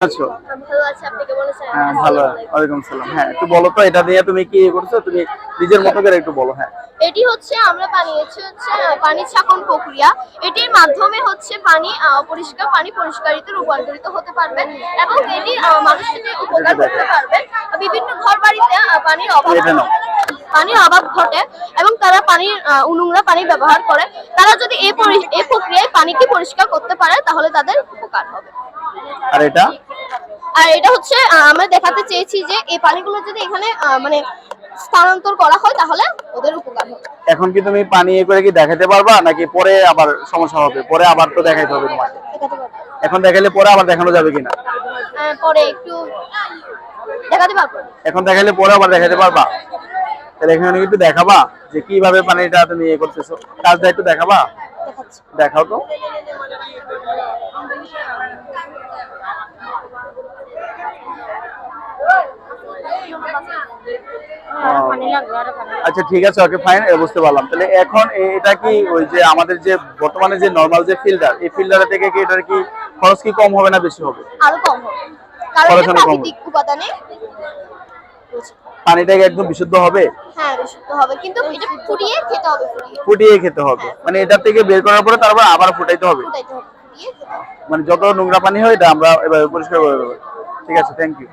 আছো ভালো আছে আপনি কেমন আছেন? হ্যাঁ ভালো। ওয়ালাইকুম সালাম হ্যাঁ একটু বলো তো এটা নিয়ে তুমি কি করছ? তুমি নিজের মতো করে একটু বলো হ্যাঁ। এটি হচ্ছে আমরা বানিয়েছি হচ্ছে পানি ছাকন প্রক্রিয়া। এটির মাধ্যমে হচ্ছে পানি পরিষ্কার পানি পরিষ্কারিত রূপান্তরিত হতে পারবে এবং এটি মানুষকে উপকার করতে পারবে। বিভিন্ন ঘর বাড়িতে পানির অভাব পানির অভাব ঘটে এবং তারা পানির আহ, নোংরা পানি ব্যবহার করে। তারা যদি এই এই প্রক্রিয়ায় পানিকে পরিষ্কার করতে পারে তাহলে তাদের উপকার হবে। আর এটা? আর এটা হচ্ছে আমরা দেখাতে চেয়েছি যে এই পানিগুলো যদি এখানে মানে স্থানান্তর করা হয় তাহলে ওদের উপকার হবে। এখন কি তুমি পানি এ করে কি দেখাতে পারবা নাকি পরে আবার সমস্যা হবে? পরে আবার তো দেখাইতে হবে তোমাকে। এখন দেখাইলে পরে আবার দেখানো যাবে কিনা? পরে একটু দেখাতে পারব। এখন দেখাইলে পরে আবার দেখাতে পারবা? তাহলে এখানে একটু দেখাবা যে কীভাবে পানিটা তুমি ইয়ে করতেছো। কাজটা একটু দেখাবা? দেখাচ্ছি। দেখাও তো পানি লাগবে আরও পানি আচ্ছা ঠিক আছে ওকে ফাইন বুঝতে পারলাম। তাহলে এখন এটা কি ওই যে আমাদের যে বর্তমানে যে নর্মাল যে ফিল্টার এই ফিল্টার থেকে কি এটার কি খরচ কি কম হবে না বেশি হবে? আরও কম হবে। কারণ। প্রাকৃতিক উপাদানে পানিটাকে একদম বিশুদ্ধ হবে? হ্যাঁ বিশুদ্ধ হবে। কিন্তু এটা ফুটিয়ে খেতে হবে ফুটিয়ে। ফুটিয়ে খেতে হবে। মানে এটা থেকে বের করার পরে তারপর আবার ফুটাইতে হবে? ফুটাইতে হবে ফুটিয়ে খেতে হবে। মানে যত নোংরা পানি হয় এটা আমরা এবার পরিষ্কার করে দেবো। ঠিক আছে থ্যাংক ইউ